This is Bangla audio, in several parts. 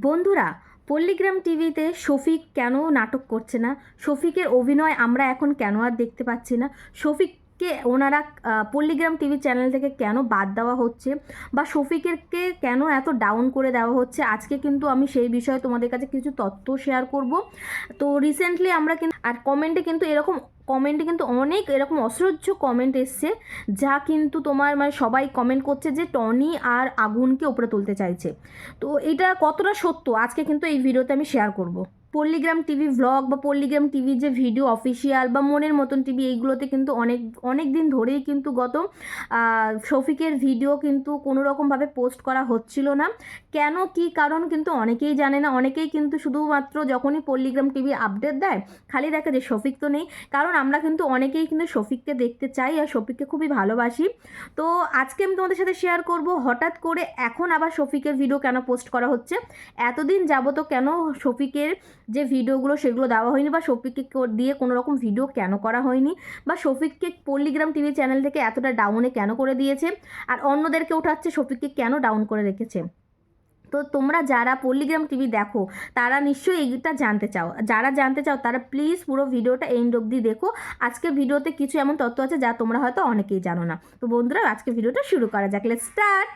বন্ধুরা, পল্লিগ্রাম টিভিতে শফিক কেন নাটক করছে না? শফিকের অভিনয় আমরা এখন কেন আর দেখতে পাচ্ছি না? শফিককে ওনারা পল্লীগ্রাম টিভি চ্যানেল থেকে কেন বাদ দেওয়া হচ্ছে বা শফিকেরকে কেন এত ডাউন করে দেওয়া হচ্ছে, আজকে কিন্তু আমি সেই বিষয়ে তোমাদের কাছে কিছু তথ্য শেয়ার করব। তো রিসেন্টলি আমরা কিন্তু আর কমেন্টে কিন্তু এরকম কমেন্টে কিন্তু অনেক এরকম অসহ্য কমেন্ট এসছে, যা কিন্তু তোমার মানে সবাই কমেন্ট করছে যে টনি আর আগুনকে উপরে তুলতে চাইছে। তো এটা কতটা সত্য? আজকে কিন্তু এই ভিডিওতে আমি শেয়ার করব। পল্লীগ্রাম টিভি ভ্লগ বা পল্লীগ্রাম টিভির যে ভিডিও অফিসিয়াল বা মনের মতন টিভি এইগুলোতে কিন্তু অনেক অনেক দিন ধরেই কিন্তু গত শফিকের ভিডিও কিন্তু কোনো রকমভাবে পোস্ট করা হচ্ছিল না। কেন, কি কারণ কিন্তু অনেকেই জানে না। অনেকেই কিন্তু শুধুমাত্র যখনই পল্লীগ্রাম টিভি আপডেট দেয়, খালি দেখে যে শফিক তো নেই। কারণ আমরা কিন্তু অনেকেই কিন্তু শফিককে দেখতে চাই আর শফিককে খুবই ভালোবাসি। তো আজকে আমি তোমাদের সাথে শেয়ার করব, হঠাৎ করে এখন আবার শফিকের ভিডিও কেন পোস্ট করা হচ্ছে? এতদিন যাবত কেন শফিকের যে ভিডিওগুলো সেগুলো দেওয়া হয়নি বা শফিককে দিয়ে কোনো রকম ভিডিও কেন করা হয়নি বা শফিককে পল্লীগ্রাম টিভি চ্যানেল থেকে এতটা ডাউনে কেন করে দিয়েছে? আর অন্যদেরকে ওঠাচ্ছে শফিককে কেন ডাউন করে রেখেছে? তো তোমরা যারা পল্লীগ্রাম টিভি দেখো, তারা নিশ্চয়ই এইটা জানতে চাও। যারা জানতে চাও, তারা প্লিজ পুরো ভিডিওটা এন্ড অবধি দেখো। আজকে ভিডিওতে কিছু এমন তথ্য আছে যা তোমরা হয়তো অনেকেই জানো না। তো বন্ধুরা, আজকে ভিডিওটা শুরু করা যাক। লেটস স্টার্ট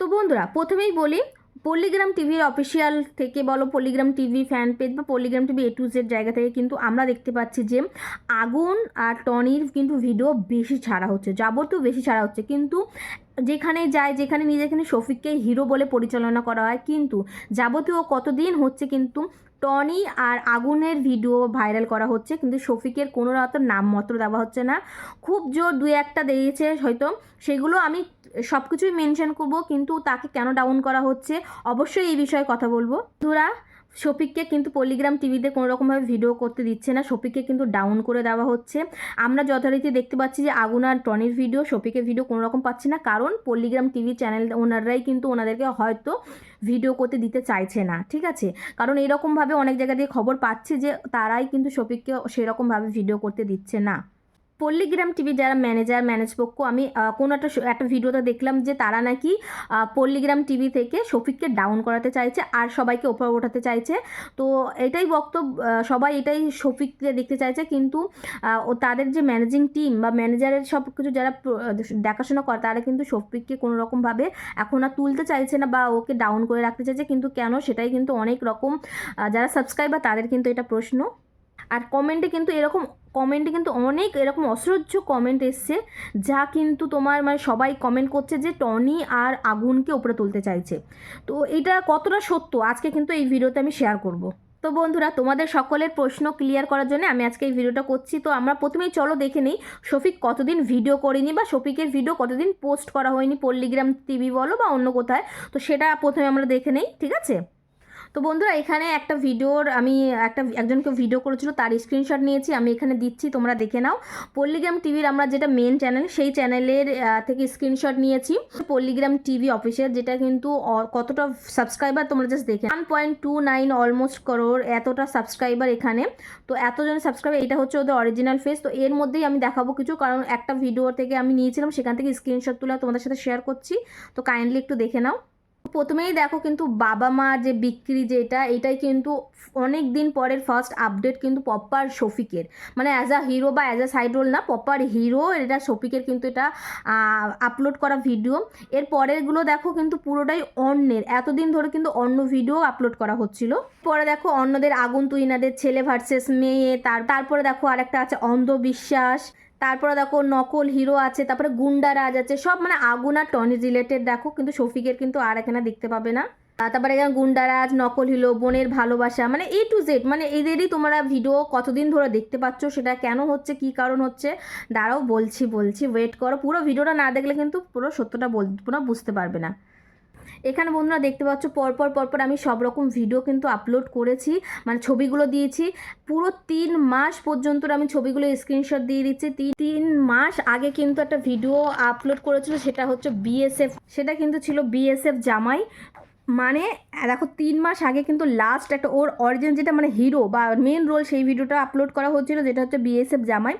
তো বন্ধুরা, প্রথমেই বলি পল্লীগ্রাম টিভির অফিসিয়াল থেকে বলো পল্লীগ্রাম টিভি ফ্যান পেজ বা Palligram TV A to Z জায়গা থেকে কিন্তু আমরা দেখতে পাচ্ছি যে আগুন আর টনির কিন্তু ভিডিও বেশি ছাড়া হচ্ছে, যাবতীয় বেশি ছাড়া হচ্ছে। কিন্তু যেখানে যায়, যেখানে নিজেখানে শফিককে হিরো বলে পরিচালনা করা হয়, কিন্তু যাবতীয় কতদিন হচ্ছে কিন্তু টনি আর আগুনের ভিডিও ভাইরাল করা হচ্ছে, কিন্তু শফিকের কোনো রকম নাম মাত্র দেওয়া হচ্ছে না। খুব জোর দুই একটা দিয়েছে হয়তো, সেগুলো আমি সব কিছুই মেনশন করব, কিন্তু তাকে কেন ডাউন করা হচ্ছে? অবশ্যই এই বিষয়ে কথা বলব। বন্ধুরা শফিককে কিন্তু পল্লীগ্রাম টিভিতে কোনো রকমভাবে ভিডিও করতে দিচ্ছে না। শফিককে কিন্তু ডাউন করে দেওয়া হচ্ছে। আমরা যথারীতি দেখতে পাচ্ছি যে আগুন আর টনির ভিডিও শফিকের ভিডিও কোনো রকম পাচ্ছি না। কারণ পল্লীগ্রাম টিভি চ্যানেল ওনারাই কিন্তু ওনাদেরকে হয়তো ভিডিও করতে দিতে চাইছে না, ঠিক আছে? কারণ এরকমভাবে অনেক জায়গা দিয়ে খবর পাচ্ছি যে তারাই কিন্তু শফিককে সেরকমভাবে ভিডিও করতে দিচ্ছে না। পল্লীগ্রাম টিভি যারা ম্যানেজার, ম্যানেজ পক্ষ, আমি কোনো একটা একটা ভিডিওতে দেখলাম যে তারা নাকি পল্লীগ্রাম টিভি থেকে শফিককে ডাউন করাতে চাইছে আর সবাইকে ওপর ওঠাতে চাইছে। তো এটাই বক্তব্য সবাই এটাই শফিককে দেখতে চাইছে। কিন্তু ও তাদের যে ম্যানেজিং টিম বা ম্যানেজারের সব কিছু যারা দেখাশোনা করে, তারা কিন্তু শফিককে কোনো রকমভাবে এখন আর তুলতে চাইছে না বা ওকে ডাউন করে রাখতে চাইছে। কিন্তু কেন? সেটাই কিন্তু অনেক রকম যারা সাবস্ক্রাইবার তাদের কিন্তু এটা প্রশ্ন। আর কমেন্টে কিন্তু এরকম কমেন্টে কিন্তু অনেক এরকম অসহ্য কমেন্ট এসছে, যা কিন্তু তোমার মানে সবাই কমেন্ট করছে যে টনি আর আগুনকে উপরে তুলতে চাইছে। তো এটা কতটা সত্য? আজকে কিন্তু এই ভিডিওতে আমি শেয়ার করব। তো বন্ধুরা, তোমাদের সকলের প্রশ্ন ক্লিয়ার করার জন্য আমি আজকে এই ভিডিওটা করছি। তো আমরা প্রথমেই চলো দেখে নিই, শফিক কতদিন ভিডিও করিনি বা শফিকের ভিডিও কতদিন পোস্ট করা হয়নি পল্লীগ্রাম টিভি বলো বা অন্য কোথায়? তো সেটা প্রথমে আমরা দেখে নিই, ঠিক আছে? তো বন্ধুরা, এখানে একটা ভিডিওর আমি একটা একজনকে ভিডিও করেছিল, তার স্ক্রিনশট নিয়েছি, আমি এখানে দিচ্ছি, তোমরা দেখে নাও। পল্লীগ্রাম টিভির আমরা যেটা মেন চ্যানেল সেই চ্যানেলের থেকে স্ক্রিনশট নিয়েছি। পল্লীগ্রাম টিভি অফিসিয়াল যেটা কিন্তু কতটা সাবস্ক্রাইবার তোমরা জাস্ট দেখে one point two nine almost crore এতটা সাবস্ক্রাইবার এখানে। তো এতজন সাবস্ক্রাইবার এটা হচ্ছে ওদের অরিজিনাল ফেস তো এর মধ্যেই আমি দেখাবো কিছু, কারণ একটা ভিডিও থেকে আমি নিয়েছিলাম, সেখান থেকে স্ক্রিনশট তুলে তোমাদের সাথে শেয়ার করছি। তো কাইন্ডলি একটু দেখে নাও। প্রথমেই দেখো কিন্তু বাবা মা যে বিক্রি যেটা এটাই কিন্তু অনেক দিন পরের ফার্স্ট আপডেট কিন্তু পপ্পার শফিকের মানে অ্যাজ আ হিরো বা অ্যাজ আ সাইড রোল না পপ্পার হিরো এটা শফিকের কিন্তু এটা আপলোড করা ভিডিও এর পরেরগুলো দেখো কিন্তু পুরোটাই অন্যের। এতদিন ধরে কিন্তু অন্য ভিডিও আপলোড করা হচ্ছিল। পরে দেখো অন্যদের আগুন তুইনাদের ছেলে ভার্সেস মেয়ে, তার, তারপরে দেখো আরেকটা আছে অন্ধবিশ্বাস। তারপরে দেখো নকল হিরো আছে, তারপরে গুন্ডারাজ আছে, সব মানে আগুন আর টনি রিলেটেড দেখো, কিন্তু শফিকের কিন্তু আর এখানে দেখতে পাবে না। তারপরে এখানে গুন্ডারাজ নকল হিরো বোনের ভালোবাসা মানে এ টু জেড মানে এদেরই তোমরা ভিডিও কতদিন ধরে দেখতে পাচ্ছ, সেটা কেন হচ্ছে, কি কারণ হচ্ছে, দাঁড়াও বলছি বলছি ওয়েট করো। পুরো ভিডিওটা না দেখলে কিন্তু পুরো সত্যটা বল পুরো বুঝতে পারবে না। এখানে বন্ধুরা দেখতে পাচ্ছ, পরপর পরপর আমি সব রকম ভিডিও কিন্তু আপলোড করেছি। মানে ছবিগুলো দিয়েছি। পুরো তিন মাস পর্যন্ত আমি ছবিগুলো স্ক্রিনশট দিয়ে দিচ্ছি। তিন মাস আগে কিন্তু একটা ভিডিও আপলোড করেছিল, সেটা হচ্ছে বিএসএফ সেটা কিন্তু ছিল বিএসএফ জামাই। মানে দেখো তিন মাস আগে কিন্তু লাস্ট একটা ওর অরিজিন যেটা মানে হিরো বা মেন রোল সেই ভিডিওটা আপলোড করা হচ্ছিল, যেটা হচ্ছে বিএসএফ জামাই।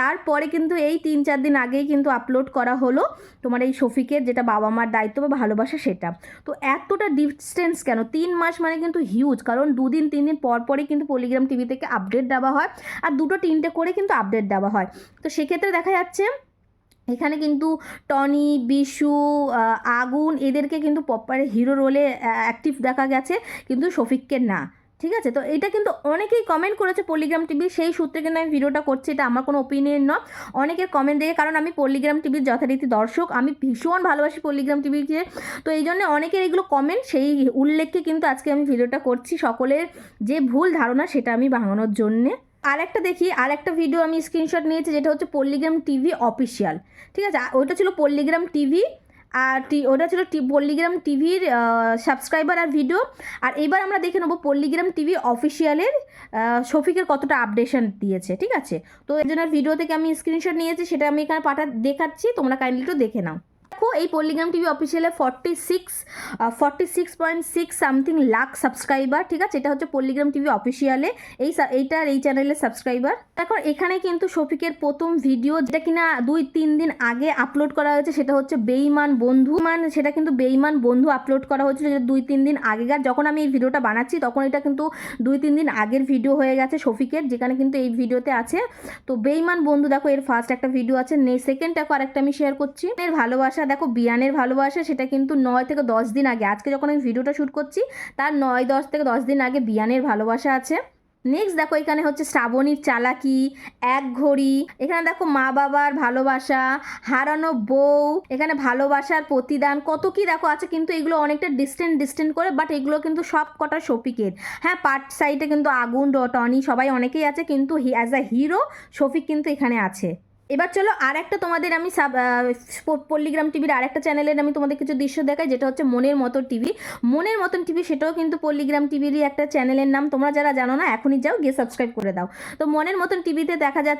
তারপরে কিন্তু এই তিন চার দিন আগেই কিন্তু আপলোড করা হলো তোমার এই শফিকের, যেটা বাবা মার দায়িত্ব বা ভালোবাসা সেটা। তো এতটা ডিস্টেন্স কেন? তিন মাস মানে কিন্তু হিউজ কারণ দুদিন, তিন দিন পর পরই কিন্তু পলিগ্রাম টিভি থেকে আপডেট দেওয়া হয়, আর দুটো তিনটে করে কিন্তু আপডেট দেওয়া হয়। তো সেক্ষেত্রে দেখা যাচ্ছে এখানে কিন্তু টনি, বিশু আগুন এদেরকে কিন্তু পপারে হিরো রোলে অ্যাক্টিভ দেখা গেছে, কিন্তু শফিককে না। ঠিক আছে? তো এটা কিন্তু অনেকেই কমেন্ট করেছে পলিগ্রাম টিভি সেই সূত্রে কিন্তু আমি ভিডিওটা করছি, এটা আমার কোনো ওপিনিয়ন নয়। অনেকের কমেন্ট দেখে, কারণ আমি পলিগ্রাম টিভির যথারীতি দর্শক, আমি ভীষণ ভালোবাসি পলিগ্রাম টিভিকে তো এই জন্য অনেকের এগুলো কমেন্ট সেই উল্লেখে কিন্তু আজকে আমি ভিডিওটা করছি সকলের, যে ভুল ধারণা সেটা আমি ভাঙানোর জন্যে। আর একটা দেখি আর একটা ভিডিও আমি স্ক্রিনশট নিয়েছি, যেটা হচ্ছে পল্লিগ্রাম টিভি অফিসিয়াল ঠিক আছে? ওইটা ছিল পল্লিগ্রাম টিভি আর ওটা ছিল পল্লিগ্রাম টিভির সাবস্ক্রাইবার আর ভিডিও আর এবার আমরা দেখে নেব পল্লিগ্রাম টিভি অফিসিয়ালের শফিকের কতটা আপডেশন দিয়েছে, ঠিক আছে? তো এই জন্য ভিডিও থেকে আমি স্ক্রিনশট নিয়েছি, সেটা আমি এখানে পাঠা দেখাচ্ছি, তোমরা কাইন্ডলি একটু দেখে নাও। এই Palligram TV অফিসিয়ালে forty six forty six point six something lakh subscriber ঠিক আছে? এটা হচ্ছে পল্লিগ্রাম টিভি অফিসিয়ালে এই এইটার এই চ্যানেলের সাবস্ক্রাইবার দেখো, এখানে কিন্তু শফিকের প্রথম ভিডিও যেটা কিনা দুই, তিন দিন আগে আপলোড করা হয়েছে, সেটা হচ্ছে বেইমান বন্ধু। মান সেটা কিন্তু বেইমান বন্ধু আপলোড করা হয়েছিল দুই, তিন দিন আগেকার যখন আমি এই ভিডিওটা বানাচ্ছি, তখন এটা কিন্তু দুই, তিন দিন আগের ভিডিও হয়ে গেছে শফিকের, যেখানে কিন্তু এই ভিডিওতে আছে। তো বেইমান বন্ধু, দেখো, এর ফার্স্ট একটা ভিডিও আছে, নে। সেকেন্ড দেখো, আরেকটা আমি শেয়ার করছি। এর ভালোবাসা দেখো বিয়ানের ভালোবাসা সেটা কিন্তু নয় থেকে দশ দিন আগে। আজকে যখন আমি ভিডিওটা শ্যুট করছি, তার নয়, দশ থেকে দশ দিন আগে বিয়ানের ভালোবাসা আছে। নেক্সট দেখো এখানে হচ্ছে শ্রাবণীর চালাকি, এক ঘড়ি, এখানে দেখো মা বাবার ভালোবাসা, হারানো বউ, এখানে ভালোবাসার প্রতিদান, কত কি দেখো আছে কিন্তু এগুলো অনেকটা ডিস্টেন্ট ডিস্টেন্ট করে বাট এগুলো কিন্তু সব কটা শফিকের। হ্যাঁ পার্ট সাইডে কিন্তু আগুন ড- টনি, সবাই অনেকেই আছে, কিন্তু অ্যাজ আ হিরো শফিক কিন্তু এখানে আছে। এবার চলো আর একটা তোমাদের আমি সাব পল্লিগ্রাম টিভির আর একটা চ্যানেলের আমি তোমাদের কিছু দৃশ্য দেখাই, যেটা হচ্ছে মনের মতো টিভি। মনের মতন টিভি সেটাও কিন্তু পল্লিগ্রাম টিভিরই একটা চ্যানেলের নাম। তোমরা যারা জানো না, এখনই যাও, গিয়ে সাবস্ক্রাইব করে দাও। তো মনের মতন টিভিতে দেখা যা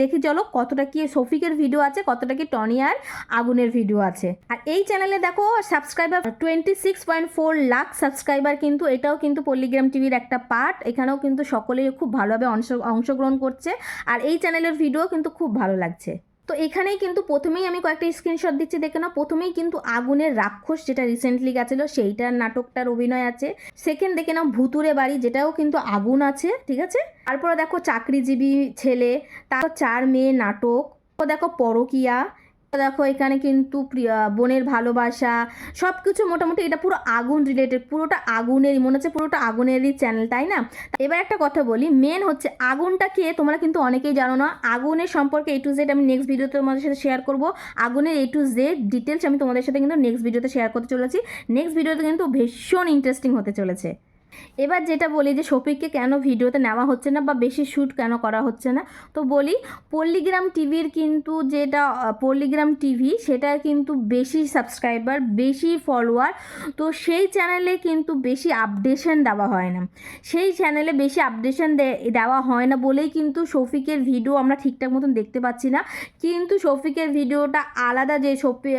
দেখি চলো কতটা কি শফিকের ভিডিও আছে, কতটা কি টনি আর আগুনের ভিডিও আছে। আর এই চ্যানেলে দেখো subscriber twenty six point four lakh subscriber কিন্তু, এটাও কিন্তু পল্লিগ্রাম টিভির একটা পার্ট এখানেও কিন্তু সকলেই খুব ভালোভাবে অংশ অংশগ্রহণ করছে। আর এই চ্যানেলের ভিডিও কিন্তু খুব ভালো লাগছে। তো এখানেই কিন্তু প্রথমেই আমি কয়েকটা স্ক্রিনশট দিচ্ছি, দেখে না প্রথমেই কিন্তু আগুনের রাক্ষস যেটা রিসেন্টলি গেছিল, সেইটার নাটকটার অভিনয় আছে। সেকেন্ড দেখে নাও ভুতুরে বাড়ি, যেটাও কিন্তু আগুন আছে, ঠিক আছে? তারপরে দেখো চাকরিজীবী ছেলে, তারপর চার মেয়ে নাটক। দেখো পরকিয়া দেখো, এখানে কিন্তু বোনের ভালোবাসা সব কিছু মোটামুটি এটা পুরো আগুন রিলেটেড পুরোটা আগুনেরই, মনে হচ্ছে পুরোটা আগুনেরই চ্যানেল তাই না? এবার একটা কথা বলি মেন হচ্ছে আগুনটা কে? তোমরা কিন্তু অনেকেই জানো না, আগুনের সম্পর্কে এ টু জেড আমি নেক্সট ভিডিওতে তোমাদের সাথে শেয়ার করব। আগুনের এ টু জেড ডিটেলস আমি তোমাদের সাথে কিন্তু নেক্সট ভিডিওতে শেয়ার করতে চলেছি। নেক্সট ভিডিওতে কিন্তু ভীষণ ইন্টারেস্টিং হতে চলেছে। এবার যেটা বলি যে শফিককে কেন ভিডিওতে নেওয়া হচ্ছে না বা বেশি শ্যুট কেন করা হচ্ছে না, তো বলি পল্লিগ্রাম টিভির কিন্তু যেটা পল্লিগ্রাম টিভি সেটা কিন্তু বেশি সাবস্ক্রাইবার বেশি ফলোয়ার তো সেই চ্যানেলে কিন্তু বেশি আপডেশন দেওয়া হয় না। সেই চ্যানেলে বেশি আপডেশন দেওয়া হয় না বলেই কিন্তু শফিকের ভিডিও আমরা ঠিকঠাক মতন দেখতে পাচ্ছি না। কিন্তু শফিকের ভিডিওটা আলাদা যে শফি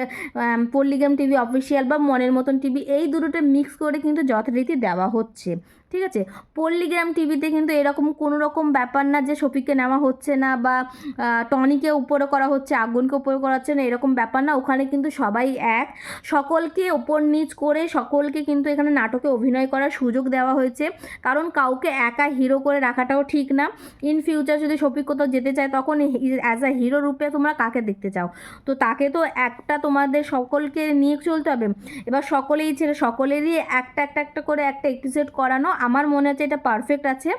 পল্লিগ্রাম টিভি অফিসিয়াল বা মনের মতন টিভি এই দুটোটা মিক্স করে কিন্তু যথারীতি দেওয়া হচ্ছে। হচ্ছে ঠিক আছে? পল্লিগ্রাম টিভিতে কিন্তু এরকম কোনো রকম ব্যাপার না যে শফিককে নেওয়া হচ্ছে না বা টনিকে উপরে করা হচ্ছে, আগুনকে উপরে করা হচ্ছে না, এরকম ব্যাপার না। ওখানে কিন্তু সবাই এক। সকলকে ওপর নিচ করে সকলকে কিন্তু এখানে নাটকে অভিনয় করার সুযোগ দেওয়া হয়েছে। কারণ কাউকে একা হিরো করে রাখাটাও ঠিক না। ইন ফিউচার যদি শফিক কোথাও যেতে চায়, তখন অ্যাজ আ হিরো রূপে তোমরা কাকে দেখতে চাও? তো তাকে তো একটা তোমাদের সকলকে নিয়ে চলতে হবে। এবার সকলেই ছেড়ে, সকলেরই একটা একটা একটা করে একটা এপিসোড করানো আমার মনে হচ্ছে এটা পারফেক্ট আছে।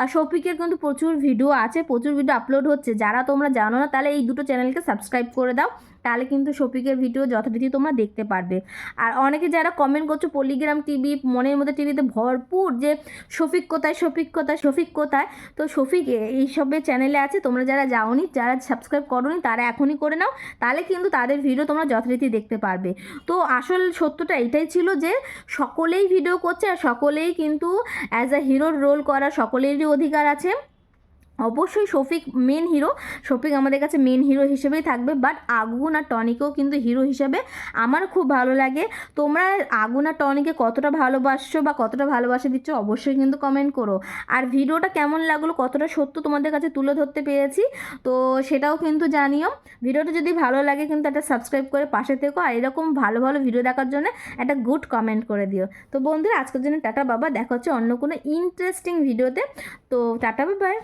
আর শফিকের কিন্তু প্রচুর ভিডিও আছে, প্রচুর ভিডিও আপলোড হচ্ছে। যারা তোমরা জানো না, তাহলে এই দুটো চ্যানেলকে সাবস্ক্রাইব করে দাও। তাহলে কিন্তু শফিকের ভিডিও যথারীতি তোমরা দেখতে পারবে। আর অনেকে যারা কমেন্ট করছ পলিগ্রাম টিভি মনের মধ্যে টিভিতে ভরপুর যে শফিক কোথায় শফিক কোথায় শফিক কোথায়, তো শফিক এইসবের চ্যানেলে আছে, তোমরা যারা যাওনি, যারা সাবস্ক্রাইব করোনি, তারা এখনই করে নাও, তাহলে কিন্তু তাদের ভিডিও তোমরা যথারীতি দেখতে পারবে। তো আসল সত্যটা এটাই ছিল যে, সকলেই ভিডিও করছে আর সকলেই কিন্তু অ্যাজ আ হিরোর রোল করা সকলেরই অধিকার আছে। অবশ্যই শফিক মেন হিরো শফিক আমাদের কাছে মেন হিরো হিসেবেই থাকবে বাট আগুন আর টনিকেও কিন্তু হিরো হিসেবে আমার খুব ভালো লাগে। তোমরা আগুন আর টনিকে কতটা ভালোবাসছো বা কতটা ভালোবাসা দিচ্ছ অবশ্যই কিন্তু কমেন্ট করো। আর ভিডিওটা কেমন লাগল, কতটা সত্য তোমাদের কাছে তুলে ধরতে পেরেছি, তো সেটাও কিন্তু জানিও। ভিডিওটা যদি ভালো লাগে কিন্তু একটা সাবস্ক্রাইব করে পাশে থেকো, আর এরকম ভালো ভালো ভিডিও দেখার জন্য একটা গুড কমেন্ট করে দিও। তো বন্ধুরা, আজকের জন্য টাটা বাবা, দেখা হচ্ছে অন্য কোনো ইন্টারেস্টিং ভিডিওতে তো। টাটা বাবাই